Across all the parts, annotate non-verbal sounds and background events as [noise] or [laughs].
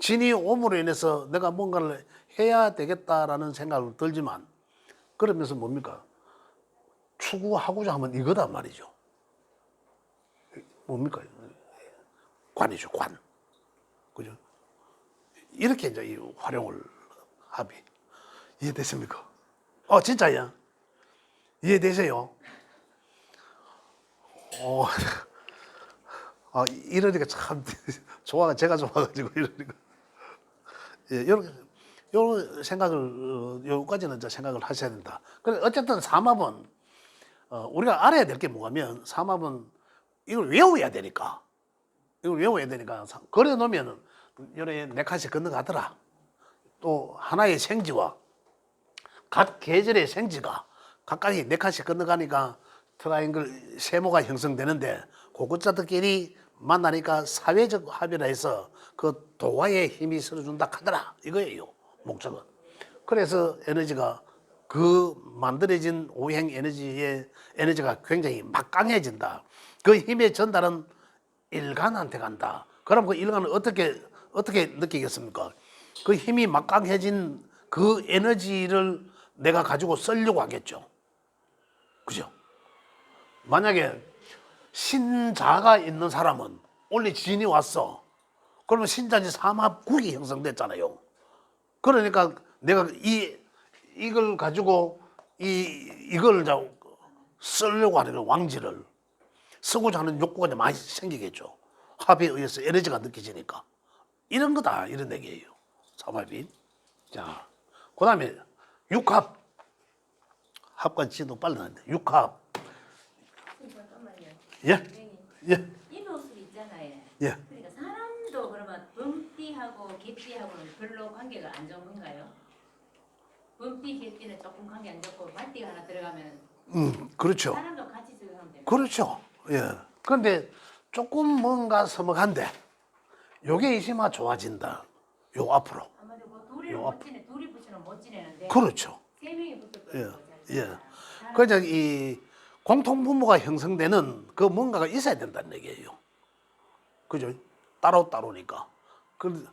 진이 오므로 인해서 내가 뭔가를 해야 되겠다라는 생각을 들지만 그러면서 뭡니까? 추구하고자 하면 이거단 말이죠. 뭡니까? 관이죠, 관. 그죠? 이렇게 이제 이 활용을 합의. 이해됐습니까? 어, 진짜야. 이해되세요? 어, [laughs] 아, 이러니까 참 [laughs] 좋아, 제가 좋아가지고 이러니까. 예, 요런, 요런 생각을, 어, 요까지는 이제 생각을 하셔야 된다. 그래, 어쨌든 삼합은, 어, 우리가 알아야 될 게 뭐냐면, 삼합은 이걸 외워야 되니까. 이걸 외워야 되니까. 그래 놓으면은, 요래 네 칸씩 건너가더라. 또 하나의 생지와 각 계절의 생지가 각각이 네 칸씩 건너가니까 트라이앵글 세모가 형성되는데 고급자들끼리 만나니까 사회적 합의라 해서 그 도화의 힘이 실어준다 하더라. 이거예요 목적은. 그래서 에너지가 그 만들어진 오행 에너지의 에너지가 굉장히 막강해진다. 그 힘의 전달은 일간한테 간다. 그럼 그 일간은 어떻게 어떻게 느끼겠습니까? 그 힘이 막강해진 그 에너지를 내가 가지고 쓰려고 하겠죠. 그죠? 만약에 신자가 있는 사람은 원래 진이 왔어. 그러면 신자지 삼합국이 형성됐잖아요. 그러니까 내가 이 이걸 가지고 이 이걸 이제 쓰려고 하는 왕지를 쓰고자 하는 욕구가 이제 많이 생기겠죠. 합에 의해서 에너지가 느껴지니까 이런 거다 이런 얘기예요. 삼합이. 자, 그다음에 육합. 합과 지도 빨리 나는데 육합. 잠깐만요. 예? 선생님, 예. 있잖아요. 예. 그러니까 사람도 그러면 범띠하고 개띠하고는 별로 관계가 안 좋은 건가요? 범띠 개띠는 조금 관계 안 좋고 말띠가 하나 들어가면 음, 그렇죠. 사람도 같이 적용하면 됩니다. 그렇죠. 예. 그런데 조금 뭔가 서먹한데 요게 있으면 좋아진다. 요 앞으로. 아마도 뭐 둘이 요못 지내, 둘이 붙이면 못 지내는데 그렇죠. 세 명이 붙을 예, 거예요. 예. 그래서 이 공통분모가 형성되는 그 뭔가가 있어야 된다는 얘기예요. 그죠? 따로 따로니까. 그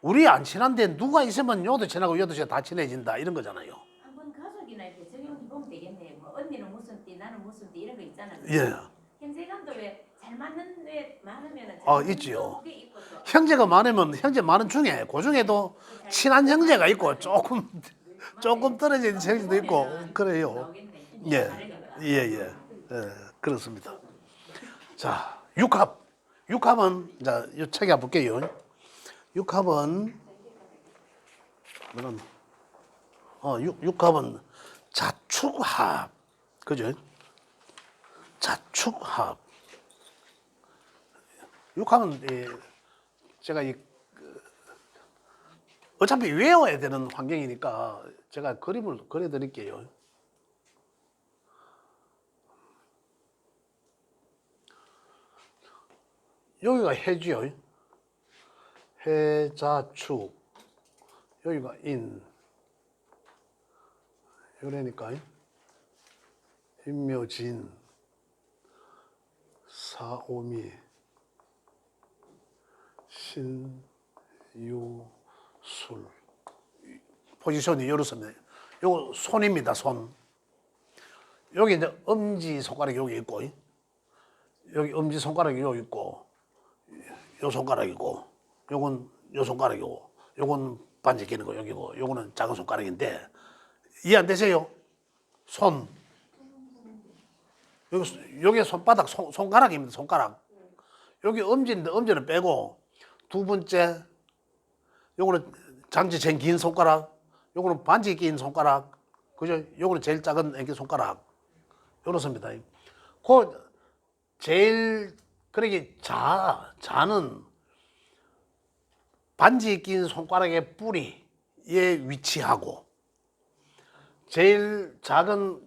우리 안 친한데 누가 있으면 요도 친하고 요도 다 친해진다 이런 거잖아요. 한번 가족이나 이렇게 적용해 보면 되겠네요. 뭐 언니는 무슨 띠, 나는 무슨 띠 이런 거 있잖아요. 예. 형제간도 왜 잘 맞는 왜 많으면은 아, 잘 있지요. 형제가 많으면 형제 많은 중에 그 중에도 친한 형제가 있고 조금 조금 떨어진 형제도 있고 그래요. 예. 예, 예, 예, 그렇습니다. 자, 육합. 육합은, 자, 이 책에 볼게요. 육합은, 어, 육, 육합은 자축합. 그죠? 자축합. 육합은, 이, 제가 이, 그, 어차피 외워야 되는 환경이니까 제가 그림을 그려 드릴게요. 여기가 해지요. 해자축. 여기가 인. 그러니까 인묘진 사오미 신유술 포지션이 이렇습니다. 요거 손입니다. 손. 여기 이제 엄지 손가락이 여기 있고 여기 엄지 손가락이 여기 있고 요 손가락이고 요건 요 손가락이고 요건 반지 끼는 거 여기고 요거는 작은 손가락인데 이해 안 되세요? 손 여기 여기 손바닥 손, 손가락입니다 손가락 여기 엄지인데 엄지는 빼고 두 번째 요거는 장지 제일 긴 손가락 요거는 반지 낀 손가락 그죠? 요거는 제일 작은 애기 손가락 요렇습니다 그 제일 그러게 자 자는 반지 낀 손가락의 뿌리에 위치하고 제일 작은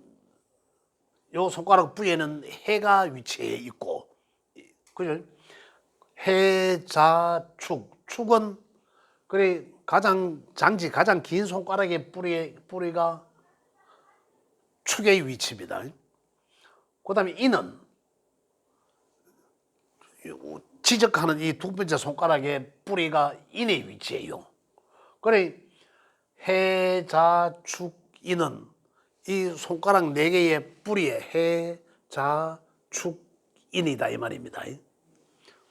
요 손가락 부에는 해가 위치해 있고 그죠? 해자축 축은 그래 가장 장지 가장 긴 손가락의 뿌리 뿌리가 축의 위치입니다. 그다음에 이는 지적하는 이 두 번째 손가락의 뿌리가 인의 위치예요. 그래 해자축인은 이 손가락 네 개의 뿌리에 해자축인이다 이 말입니다.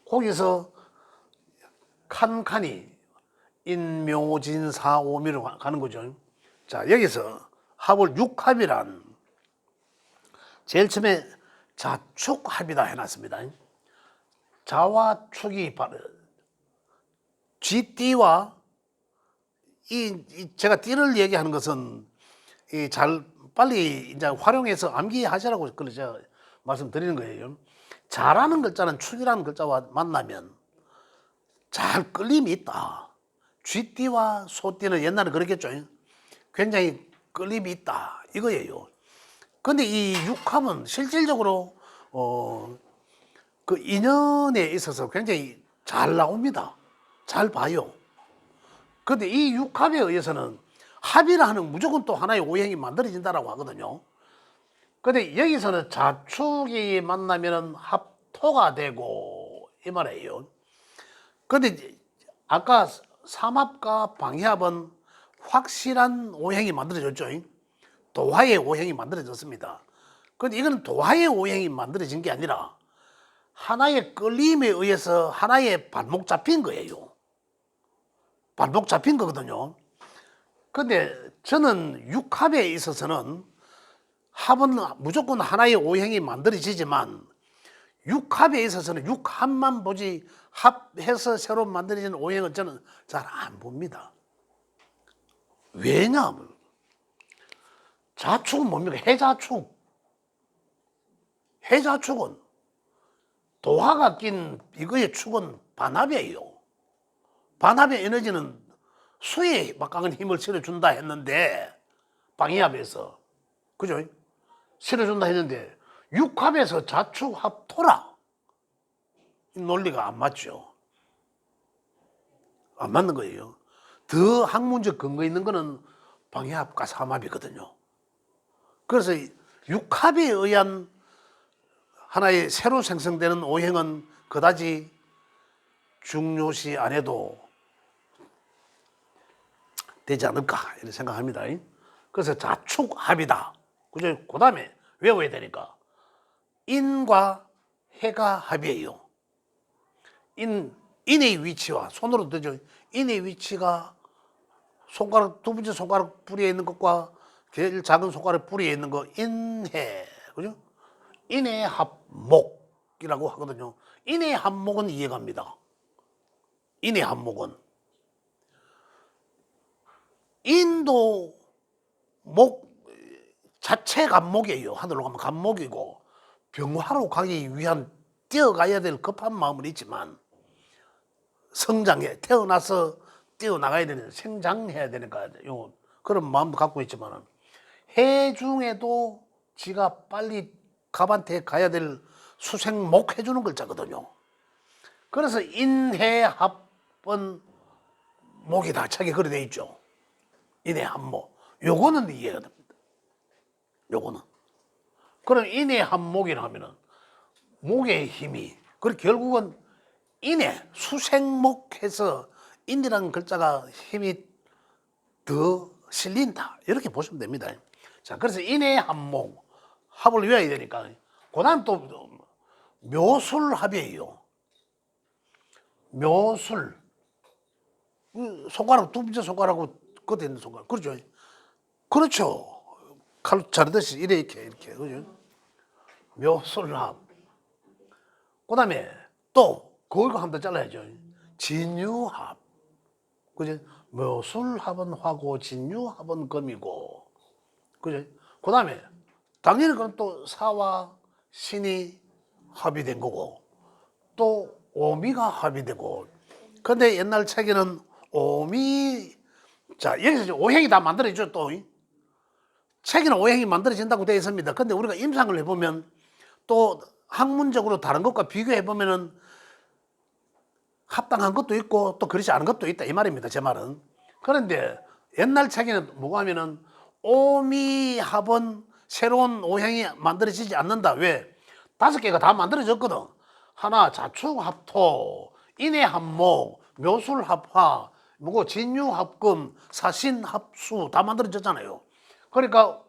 거기서 칸칸이 인묘진사오미로 가- 가는 거죠. 자 여기서 합을 육합이란 제일 처음에 자축합이다 해놨습니다. 자와 축이 쥐띠와 이, 이 제가 띠를 얘기하는 것은 이 잘 빨리 이제 활용해서 암기하시라고 그걸 제가 말씀드리는 거예요. 자라는 글자는 축이라는 글자와 만나면 잘 끌림이 있다. 쥐띠와 소띠는 옛날에 그랬겠죠. 굉장히 끌림이 있다. 이거예요. 근데 이 육합은 실질적으로 어, 그 인연에 있어서 굉장히 잘 나옵니다. 잘 봐요. 근데 이 육합에 의해서는 합이라 하는 무조건 또 하나의 오행이 만들어진다라고 하거든요. 근데 여기서는 자축이 만나면은 합토가 되고 이 말이에요. 근데 아까 삼합과 방해합은 확실한 오행이 만들어졌죠. 도화의 오행이 만들어졌습니다. 근데 이건 도화의 오행이 만들어진 게 아니라 하나의 끌림에 의해서 하나의 발목 잡힌 거예요. 발목 잡힌 거거든요. 근데 저는 육합에 있어서는 합은 무조건 하나의 오행이 만들어지지만 육합에 있어서는 육합만 보지 합해서 새로 만들어진 오행은 저는 잘 안 봅니다. 왜냐하면 자축은 뭡니까? 해자축. 해자축은 도화가 낀 이거의 축은 반합이에요. 반합의 에너지는 수에 막강한 힘을 실어준다 했는데 방위합에서 그죠? 실어준다 했는데 육합에서 자축합 토라 이 논리가 안 맞죠. 안 맞는 거예요. 더 학문적 근거 있는 거는 방해합과 삼합이거든요. 그래서 이 육합에 의한 하나의 새로 생성되는 오행은 그다지 중요시 안 해도 되지 않을까 이런 생각합니다. 그래서 자축합이다. 그죠? 그 다음에 외워야 되니까 인과 해가 합이에요. 인 인의 위치와 손으로 되죠. 인의 위치가 손가락 두 번째 손가락 뿌리에 있는 것과 제일 작은 손가락 뿌리에 있는 거 인해 그죠? 인의 합목이라고 하거든요. 인의 합목은 이해갑니다. 인의 합목은 인도 목 자체가 감목이에요. 하늘로 가면 감목이고 병화로 가기 위한 뛰어가야 될 급한 마음은 있지만 성장해 태어나서 뛰어나가야 되는 생장해야 되니까 요 그런 마음도 갖고 있지만 해 중에도 지가 빨리 갑한테 가야 될 수생목 해주는 글자거든요. 그래서 인해합은 목이다 책에 그래 돼 있죠. 인해합목. 요거는 이해가 됩니다. 요거는. 그럼 인해합목이라 하면은 목의 힘이 그 결국은 인해 수생목해서 인이라는 글자가 힘이 더 실린다 이렇게 보시면 됩니다. 자 그래서 인해 합목 합을 외워야 되니까 그 다음 또 묘술 합이에요. 묘술 그 손가락 두 번째 손가락하고 끝에 있는 손가락 그렇죠? 그렇죠. 칼 자르듯이 이렇게 이렇게 그죠? 묘술합. 그 다음에 또 그걸 한번 잘라야죠. 진유합. 그죠? 묘술합은 화고 진유합은 금이고. 그죠? 그 다음에 당연히 그건 또 사와 신이 합이 된 거고 또 오미가 합이 되고. 근데 옛날 책에는 오미 자 여기서 오행이 다 만들어지죠 또. 책에는 오행이 만들어진다고 되어 있습니다. 근데 우리가 임상을 해보면 또 학문적으로 다른 것과 비교해 보면은 합당한 것도 있고 또 그렇지 않은 것도 있다 이 말입니다 제 말은. 그런데 옛날 책에는 뭐가 하면은 오미합은 새로운 오행이 만들어지지 않는다 왜 다섯 개가 다 만들어졌거든 하나 자충합토, 인해합목, 묘술합화, 뭐고 진유합금, 사신합수 다 만들어졌잖아요. 그러니까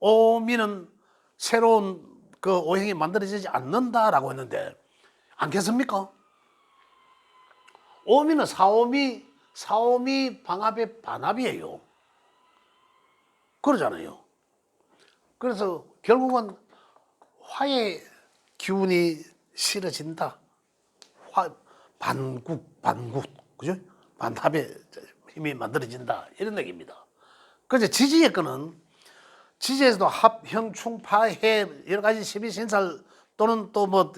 오미는 새로운 그 오행이 만들어지지 않는다라고 했는데 않겠습니까? 오미는 사오미 사오미 방합의 반합이에요. 그러잖아요. 그래서 결국은 화의 기운이 실어진다. 화 반국 반국 그죠? 반합의 힘이 만들어진다 이런 얘기입니다. 그래서 지지의 거는 지지에서도 합, 형, 충, 파, 해 여러 가지 12신살 또는 또뭐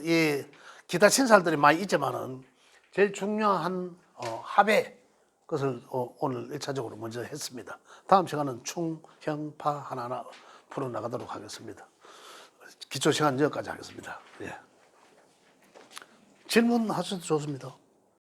기타 신살들이 많이 있지만은 제일 중요한 어, 합의 것을 어, 오늘 1차적으로 먼저 했습니다. 다음 시간은 충, 형, 파 하나하나 풀어나가도록 하겠습니다. 기초 시간 여기까지 하겠습니다. 예. 질문하셔도 좋습니다.